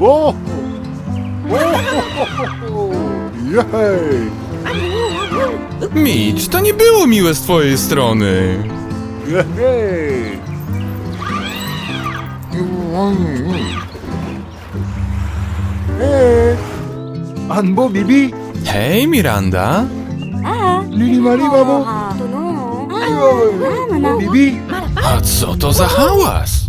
O! Jej! Mitch, to nie było miłe z twojej strony. Jej! Hey! Anbo Bibi! Hej, Miranda. Lili Mali Babo! Bibi! A co to za hałas?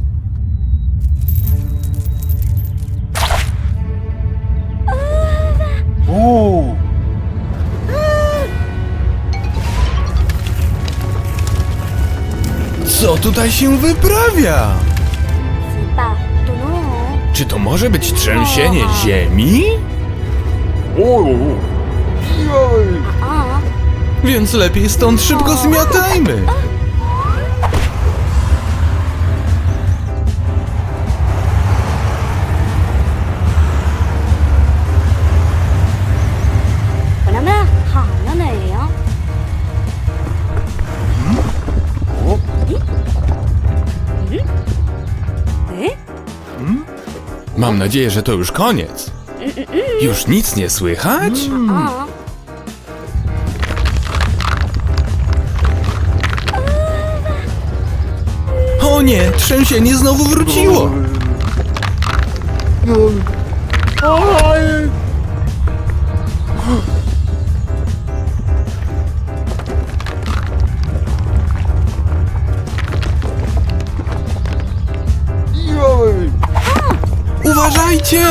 Tutaj się wyprawia? Czy to może być trzęsienie ziemi? O! Jej! Więc lepiej stąd szybko zmiatajmy. Mam nadzieję, że to już koniec. Już nic nie słychać? 어. O nie, trzęsienie znowu wróciło. Uważajcie!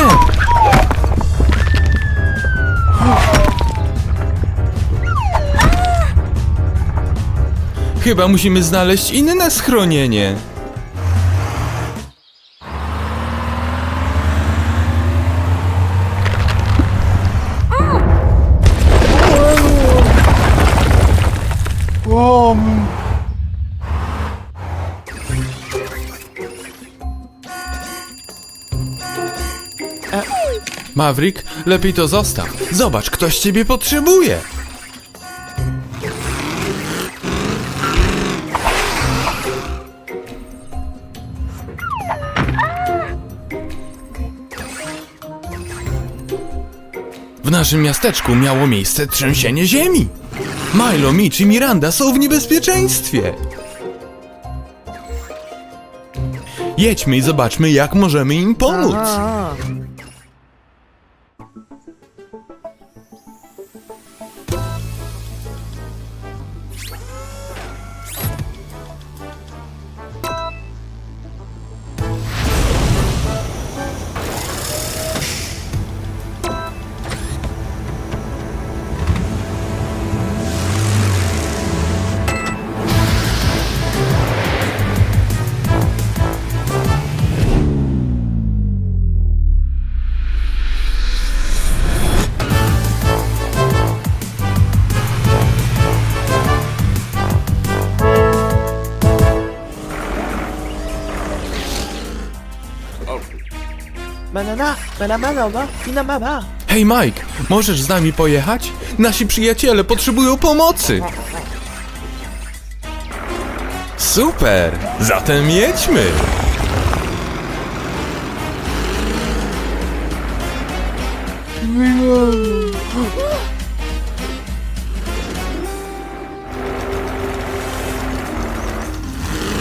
Chyba musimy znaleźć inne schronienie. Maverick, lepiej to zostaw. Zobacz, ktoś ciebie potrzebuje. W naszym miasteczku miało miejsce trzęsienie ziemi. Milo, Mitch i Miranda są w niebezpieczeństwie. Jedźmy i zobaczmy, jak możemy im pomóc. Banana, banana, banana. Hej Mike, możesz z nami pojechać? Nasi przyjaciele potrzebują pomocy. Super, zatem jedźmy.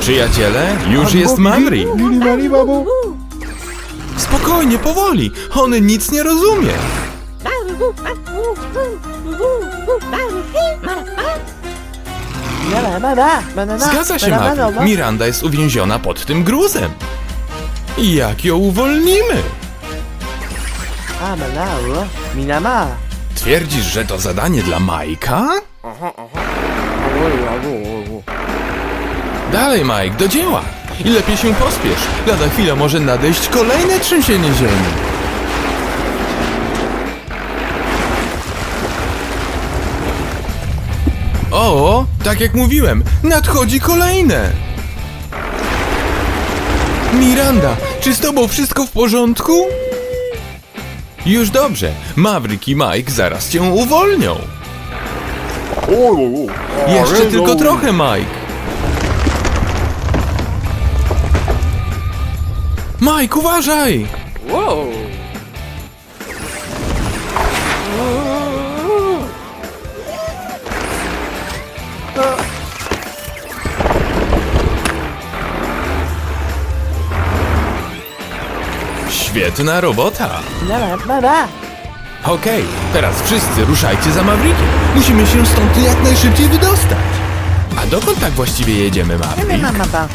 Przyjaciele, już jest Anbo Spokojnie, powoli. On nic nie rozumie. Zgadza się, Maverick. Miranda jest uwięziona pod tym gruzem. Jak ją uwolnimy? Twierdzisz, że to zadanie dla Majka? Dalej, Mike, do dzieła! I lepiej się pospiesz. Lada chwila może nadejść kolejne trzęsienie ziemi. O, tak jak mówiłem, nadchodzi kolejne. Miranda, czy z tobą wszystko w porządku? Już dobrze, Maverick i Mike zaraz cię uwolnią. Jeszcze tylko no. trochę, Mike. Mike, uważaj! Wow. Świetna robota. Minamaba. Okej, teraz wszyscy ruszajcie za Mavrickiem. Musimy się stąd jak najszybciej wydostać. A dokąd tak właściwie jedziemy, Maverick? Minamaba.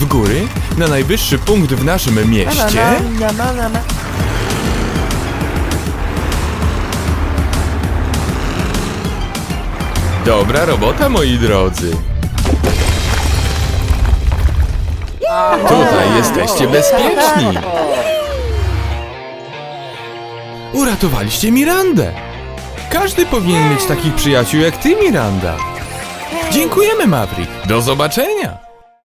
W góry? Na najwyższy punkt w naszym mieście? Dobra robota, moi drodzy. Tutaj jesteście bezpieczni. Uratowaliście Mirandę. Każdy powinien mieć takich przyjaciół jak ty, Miranda. Dziękujemy, Maverick. Do zobaczenia.